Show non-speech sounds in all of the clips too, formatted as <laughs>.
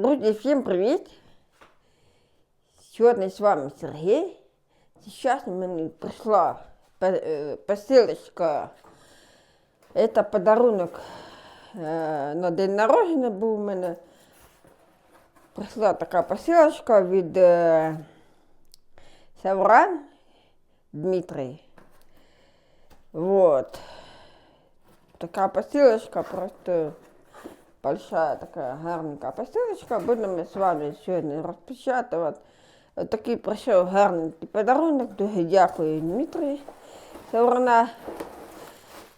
Друзі, всім привіт! Сьогодні з вами Сергій. Зараз мені прийшла пе- е, посилочка. Це подарунок е, на день народження був у мене. Прийшла така посилочка від е, Савран Дмитрий. Вот. Така посилочка просто большая така гарненька посилочка. Будемо з вами сьогодні розпечатувати. Такий прийшов гарненький подарунок. Дуже дякую Дмитрію Саврана.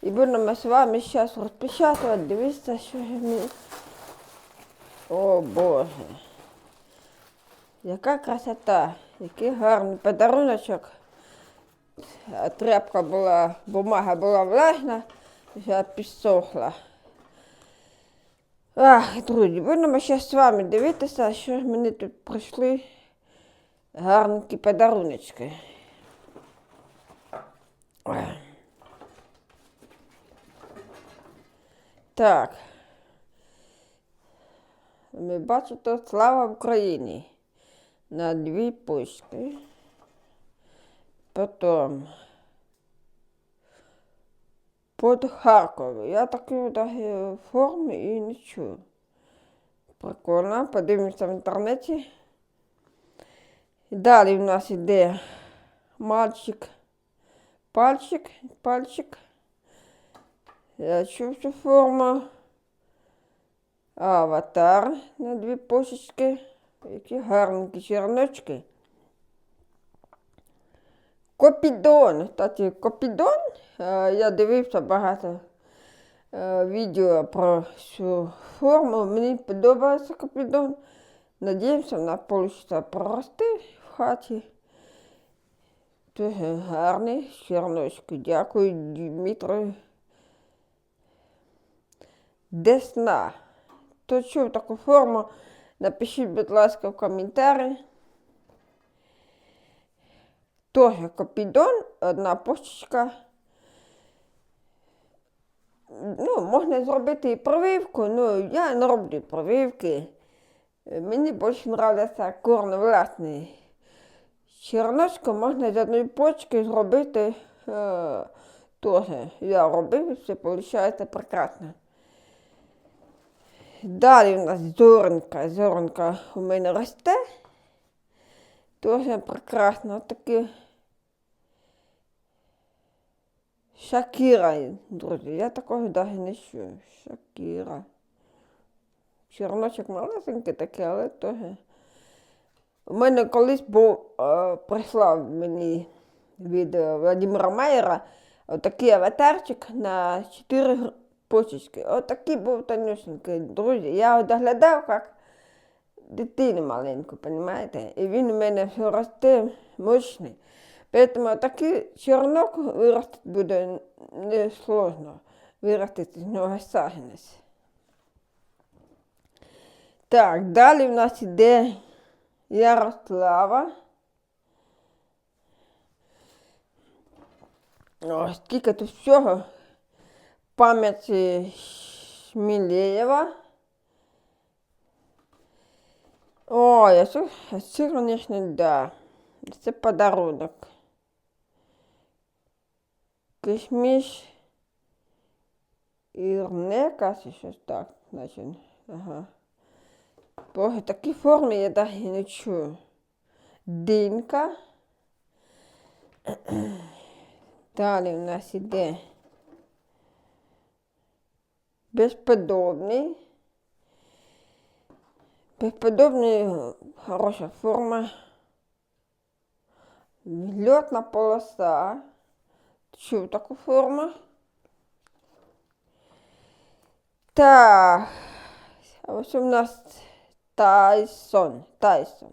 І будемо з вами зараз розпечатувати. Дивіться, що мені. О Боже. Яка красота, який гарний подаруночок. Тряпка була, бумага була влажна, вже підсохла. Ах, друзі, будемо зараз з вами дивитися, що ж мені тут прийшли гарненькі подаруночки. Так. Ми бачите, слава Україні. На дві пучки. Потім под Харкові. Я такої даже форми і не чую. Прикольно, подивимося в інтернеті. Далі в нас іде мальчик, пальчик, пальчик. Я чув цю форму. Аватар на дві пошечки. Які гарненькі черночки. Копідон. Кстати, Копідон. е, Я дивився багато е, відео про цю форму. Мені подобається Копідон. Надіємося, вона вийде прорости в хаті. Дуже гарний черночки. Дякую, Дмитру. Десна. Хто чув таку форму, напишіть, будь ласка, в коментарі. Тоже копідон, одна почечка. Ну, можна зробити і провивку, ну я не роблю провивки. Мені більше подобається корно власний. Черночку можна з одної почки зробити е, теж. Я робив, і все виходить прекрасно. Далі у нас зоренька. Зоренька у мене росте. Дуже прекрасно. Такі Шакіра, друзі. Я такого навіть не чую. Шакіра. Чорночок малесенький такий, але теж. У мене колись був, е, прислав мені від е, Владимира Майера отакий аватарчик на 4 гр- почечки. Отакий був тонюсенький, друзі. Я його доглядав як дитину маленьку, розумієте? І він у мене все росте мощний. Поэтому такий чернок виростити буде не сложно. Виростити з нього саженець. Так, далі в нас іде Ярослава. О, скільки тут всього. Пам'яті Шмілєєва. Ой, а це, це, звісно, да. Це подарунок. Кишміш Ірнека, чи щось так, значить. Ага. Боже, такі форми я навіть не чую. Динька. <clears throat> Далі в нас іде безподобний. Безподобний хороша форма. Льотна полоса. Чув таку форму. Так. А ось у нас Тайсон. Тайсон.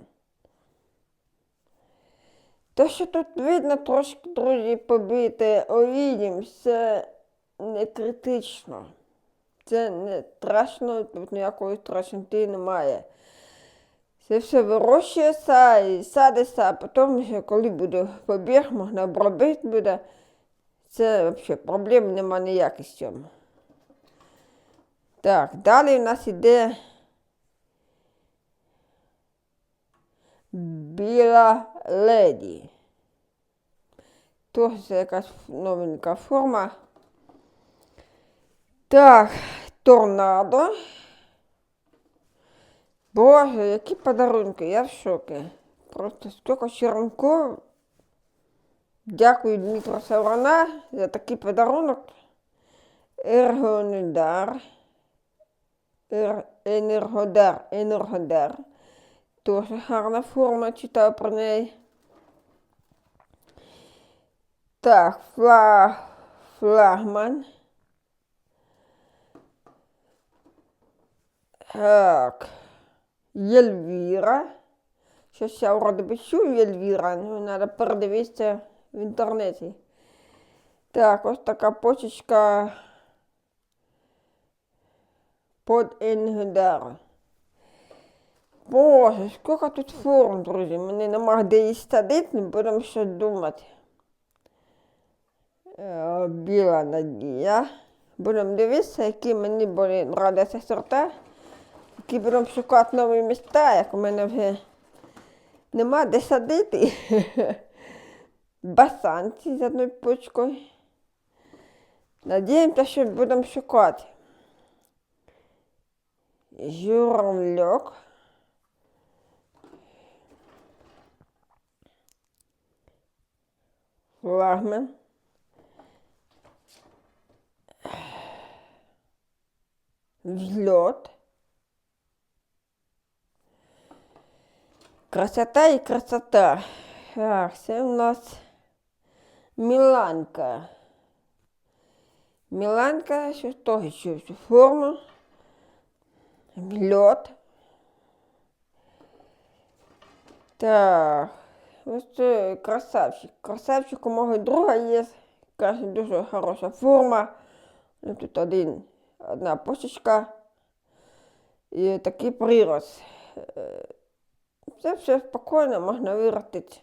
Те, що тут видно трошки, друзі, побите овідім, це не критично. Це не страшно, тут ніякої страшноти немає. Це все вирощується і садиться, а потім, коли буде побіг, можна обробити буде. Це взагалі проблем нема ніяких з цьому. Так, далі у нас іде біла леді. Теж це якась новенька форма. Так, торнадо. Боже, які подарунки, я в шокі. Просто стільки черенков. Дякую Дмитру Саврана за такий подарунок. Ергонидар. Ер, енергодар, енергодар. Дуже гарна форма, читав про неї. Так, флаг, флагман. Так. Єльвіра. Щось я вроде би чую Єльвіра, ну треба передивитися в інтернеті. Так, ось така почечка под Енгедар. Боже, скільки тут форм, друзі. Мені нема де її садити, будемо щось думати. Е, Біла надія. Будемо дивитися, які мені були нравляться сорта. Які будемо шукати нові міста, як у мене вже нема де садити. <laughs> Басанці з одною почкою. Надіємося, що будемо шукати. Журавльок. Флагман. Взлет. Красота і красота. Так, це у нас Міланка. Міланка, що того що цю форму. Льот. Так. Це красавчик. Красавчик у мого друга є. Каже, дуже хороша форма. Ну, тут один, одна почечка і такий прирост. Е, Це все спокійно можна виростити.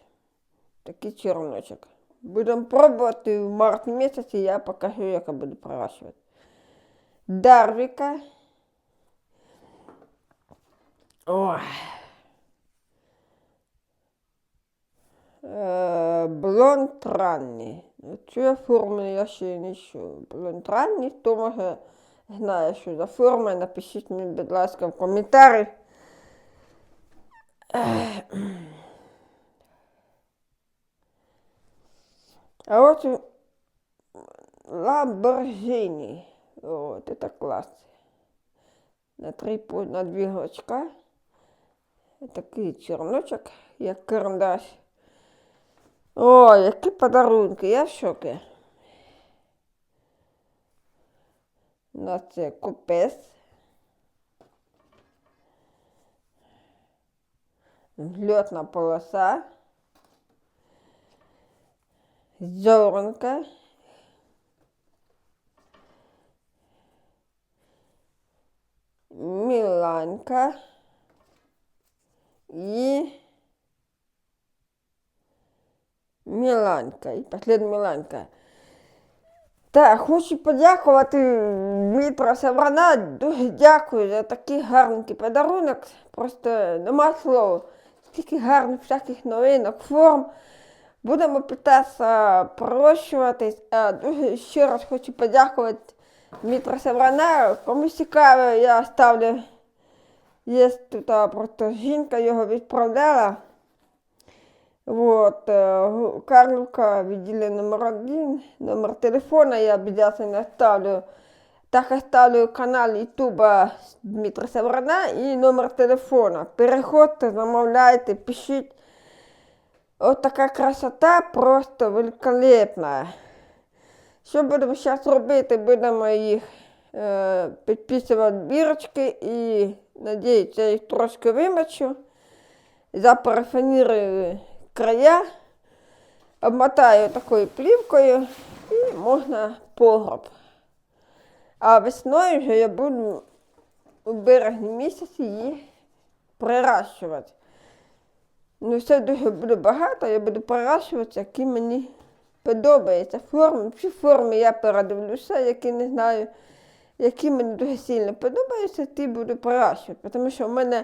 Такий черночок. Будемо пробувати в март місяці, я покажу, як я буду пророщувати. Дарвіка. Ой. Е, Блонд ранній. Цю форму я ще не чую. Блонд ранній, хто може знає, що за форма, напишіть мені, будь ласка, в коментарі. А от Lamborghini. От, это класс. На три на дві гочка. Такий черночок, як карандаш. О, які подарунки, я в шокі. У нас це купес. Взльотна полоса. Зоранка. Міланка. І Міланка. І послідна Міланка. Так, хочу подякувати Дмитра Саврана. Дуже дякую за такий гарненький подарунок. Просто нема слов. Стільки гарних всяких новинок, форм. Будемо питатися пророщуватись. Дуже ще раз хочу подякувати Дмитра Саврана. Кому цікаво, я ставлю. Є тут просто жінка його відправляла. Вот, э, Карловка, відділення номер один, номер телефона я обязательно ставлю. Так оставлю канал Ютуба Дмитра Саврана і номер телефона. Переходьте, замовляйте, пишіть. От така красота просто великолепна. Що будемо зараз робити? Будемо їх е, підписувати бірочки і надіюсь, я їх трошки вимочу. Запарафанірую края, обмотаю такою плівкою і можна погроб. А весною вже я буду у березні місяці їх приращувати. Ну, все дуже буде багато, я буду приращувати, які мені подобаються форми. Всі форми я передивлюся, які не знаю, які мені дуже сильно подобаються, ті буду приращувати. Тому що в мене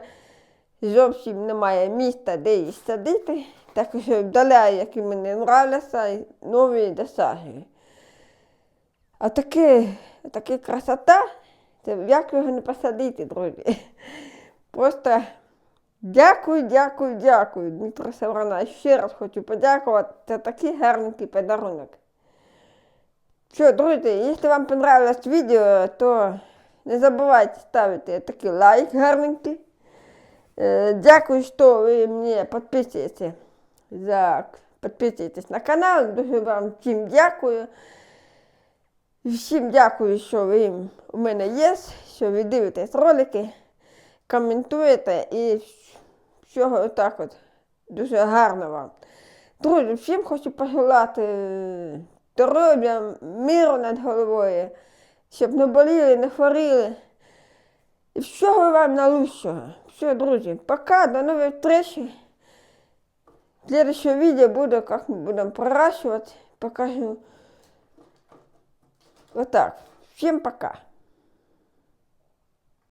зовсім немає міста, де її садити. Так що вдаляю, які мені нравляться, нові досаджую. А таке, таке красота, це як його не посадити, друзі. Просто дякую, дякую, дякую, Дмитро Саврана. Ще раз хочу подякувати. Це такий гарненький подарунок. Що, друзі, якщо вам понравилось відео, то не забувайте ставити такий лайк гарненький. Э, Дякую, що ви мені підписуєте. За... Підписуєтесь на канал. Дуже вам всім дякую. Всім дякую, що ви у мене є, що ви дивитесь ролики, коментуєте і всього так от. Дуже гарно вам. Друзі, всім хочу пожелати е, здоров'я, миру над головою, щоб не боліли, не хворіли. І всього вам найкращого. Все, друзі, пока, до нової встречи. Следующее видео буду, как мы будем проращивать, покажу. Вот так. Всем пока.